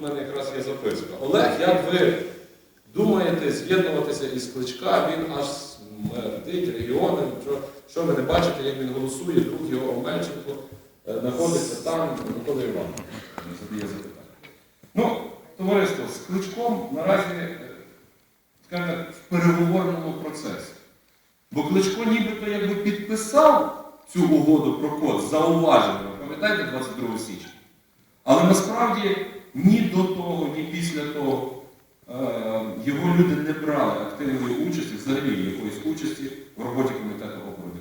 в мене якраз є записка. Олег, як ви думаєте з'єднуватися із Кличка, він аж смердить регіони. Що, що ви не бачите, як він голосує, друг його Омельченко е, знаходиться там, Микола Іванович задає запитання. Ну, товариство, з Кличком наразі, е, скажімо так, в переговорному процесі. Бо Кличко нібито якби підписав цю угоду про код з зауваженнями, пам'ятаєте, 22 січня? Але насправді ні до того, ні після того е, його люди не брали активної участі, взагалі якоїсь участі в роботі комітету охорони.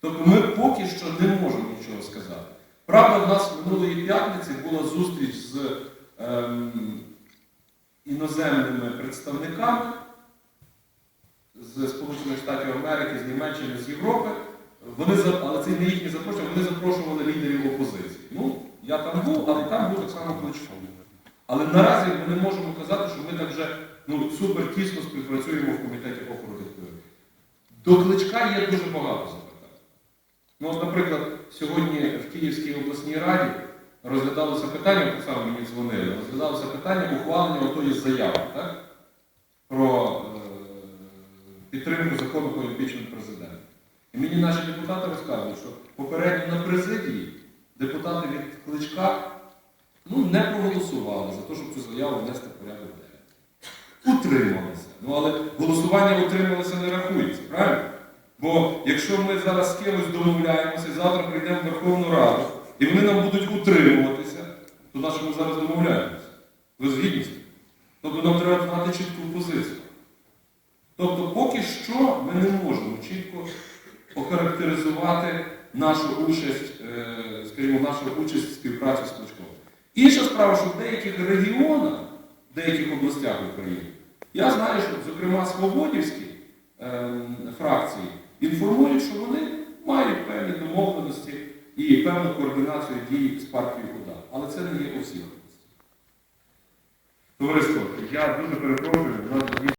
Тобто ми поки що не можемо нічого сказати. Правда, в нас минулої п'ятниці була зустріч з ем, іноземними представниками з Сполучених Штатів Америки, з Німеччини, з Європи. Вони, але це не їхні запрошення, вони запрошували лідерів я там був, але там був так само Кличко. Але наразі ми не можемо казати, що ми так вже ну, супер тісно співпрацюємо в комітеті охорони здоров'я. До Кличка є дуже багато запитань. Ну, от, наприклад, сьогодні в Київській обласній раді розглядалося питання, так само мені дзвонили, розглядалося питання ухвалення отої заяви, так? Про е, підтримку закону про імпічмент президента. І мені наші депутати розказують, що попередньо на президії депутати від Кличка ну, не проголосували за те, щоб цю заяву внести в порядок денний. Утрималися. Ну, але голосування утрималися не рахується, правильно? Бо якщо ми зараз з кимось домовляємося, завтра прийдемо в Верховну Раду, і вони нам будуть утримуватися, то на що ми зараз домовляємося? Ви згідні з? Тобто нам треба знати чітку позицію. Тобто, поки що ми не можемо чітко охарактеризувати нашу участь, е, скажімо, нашу участь в співпраці з Кличком. Інша справа, що в деяких регіонах, в деяких областях України, я знаю, що, зокрема, свободівські ем, фракції інформують, що вони мають певні домовленості і певну координацію дій з партією УДА. Але це не є у всіх областях. Товариство, я дуже перепрошую,